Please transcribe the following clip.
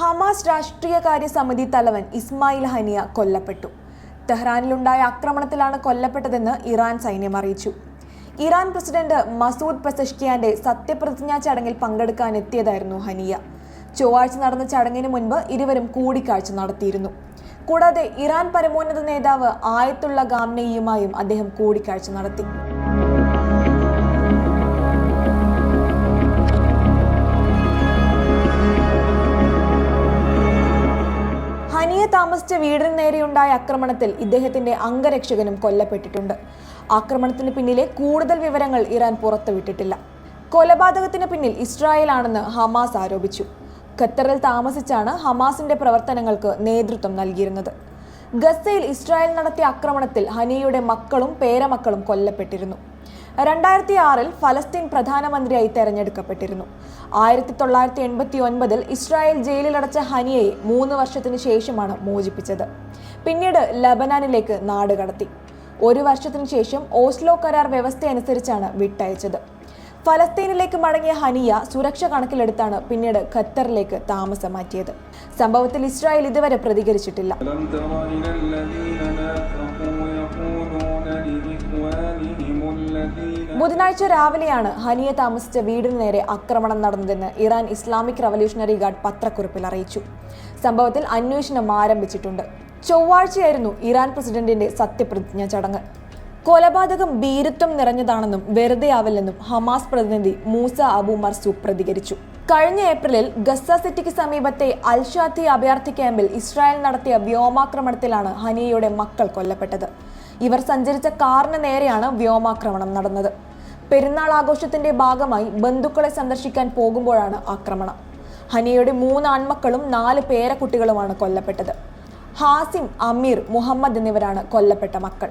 Hamas രാഷ്ട്രീയകാര്യ സമിതി തലവൻ ഇസ്മായിൽ ഹനിയ കൊല്ലപ്പെട്ടു. തെഹ്റാനിലുണ്ടായ ആക്രമണത്തിലാണ് കൊല്ലപ്പെട്ടതെന്ന് ഇറാൻ സൈന്യം അറിയിച്ചു. ഇറാൻ പ്രസിഡന്റ് മസൂദ് പെസഷ്കിയാന്റെ സത്യപ്രതിജ്ഞാ ചടങ്ങിൽ പങ്കെടുക്കാൻ എത്തിയതായിരുന്നു ഹനിയ. ചൊവ്വാഴ്ച നടന്ന ചടങ്ങിന് മുൻപ് ഇരുവരും കൂടിക്കാഴ്ച നടത്തിയിരുന്നു. കൂടാതെ ഇറാൻ പരമോന്നത നേതാവ് ആയത്തുള്ള ഗാംനെയുമായും അദ്ദേഹം കൂടിക്കാഴ്ച നടത്തി. താമസിച്ച വീടിന് നേരെയുണ്ടായ ആക്രമണത്തിൽ ഇദ്ദേഹത്തിന്റെ അംഗരക്ഷകനും കൊല്ലപ്പെട്ടിട്ടുണ്ട്. ആക്രമണത്തിന് പിന്നിലെ കൂടുതൽ വിവരങ്ങൾ ഇറാൻ പുറത്തുവിട്ടിട്ടില്ല. കൊലപാതകത്തിന് പിന്നിൽ ഇസ്രായേലാണെന്ന് ഹമാസ് ആരോപിച്ചു. ഖത്തറിൽ താമസിച്ചാണ് ഹമാസിന്റെ പ്രവർത്തനങ്ങൾക്ക് നേതൃത്വം നൽകിയിരുന്നത്. ഗസയിൽ ഇസ്രായേൽ നടത്തിയ ആക്രമണത്തിൽ ഹനിയയുടെ മക്കളും പേരമക്കളും കൊല്ലപ്പെട്ടിരുന്നു. രണ്ടായിരത്തി ആറിൽ ഫലസ്തീൻ പ്രധാനമന്ത്രിയായി തെരഞ്ഞെടുക്കപ്പെട്ടിരുന്നു. ആയിരത്തി തൊള്ളായിരത്തി എൺപത്തി ഒൻപതിൽ ഇസ്രായേൽ ജയിലിലടച്ച ഹനിയയെ മൂന്ന് വർഷത്തിന് ശേഷമാണ് മോചിപ്പിച്ചത്. പിന്നീട് ലബനാനിലേക്ക് നാടുകടത്തി ഒരു വർഷത്തിനു ശേഷം ഓസ്ലോ കരാർ വ്യവസ്ഥയനുസരിച്ചാണ് വിട്ടയച്ചത്. ഫലസ്തീനിലേക്ക് മടങ്ങിയ ഹനിയ സുരക്ഷ കണക്കിലെടുത്താണ് പിന്നീട് ഖത്തറിലേക്ക് താമസം മാറ്റിയത് സംഭവത്തിൽ ഇസ്രായേൽ ഇതുവരെ പ്രതികരിച്ചിട്ടില്ല. ബുധനാഴ്ച രാവിലെയാണ് ഹനിയ താമസിച്ച വീടിന് നേരെ ആക്രമണം നടന്നതെന്ന് ഇറാൻ ഇസ്ലാമിക് റവല്യൂഷണറി ഗാർഡ് പത്രക്കുറിപ്പിൽ അറിയിച്ചു. സംഭവത്തിൽ അന്വേഷണം ആരംഭിച്ചിട്ടുണ്ട്. ചൊവ്വാഴ്ചയായിരുന്നു ഇറാൻ പ്രസിഡന്റിന്റെ സത്യപ്രതിജ്ഞ ചടങ്ങ്. കൊലപാതകം ഭീരുത്വം നിറഞ്ഞതാണെന്നും വെറുതെയാവില്ലെന്നും ഹമാസ് പ്രതിനിധി മൂസ അബു മർസൂഖ് പ്രതികരിച്ചു. കഴിഞ്ഞ ഏപ്രിലിൽ ഗസ സിറ്റിക്ക് സമീപത്തെ അൽഷാത്തി അഭയാർത്ഥി ക്യാമ്പിൽ ഇസ്രായേൽ നടത്തിയ വ്യോമാക്രമണത്തിലാണ് ഹനിയയുടെ മക്കൾ കൊല്ലപ്പെട്ടത്. ഇവർ സഞ്ചരിച്ച കാറിന് നേരെയാണ് വ്യോമാക്രമണം നടന്നത്. പെരുന്നാൾ ആഘോഷത്തിന്റെ ഭാഗമായി ബന്ധുക്കളെ സന്ദർശിക്കാൻ പോകുമ്പോഴാണ് ആക്രമണം. ഹനിയയുടെ മൂന്ന് ആൺമക്കളും നാല് പേരക്കുട്ടികളുമാണ് കൊല്ലപ്പെട്ടത്. ഹാസിം അമീർ മുഹമ്മദ് എന്നിവരാണ് കൊല്ലപ്പെട്ട മക്കൾ.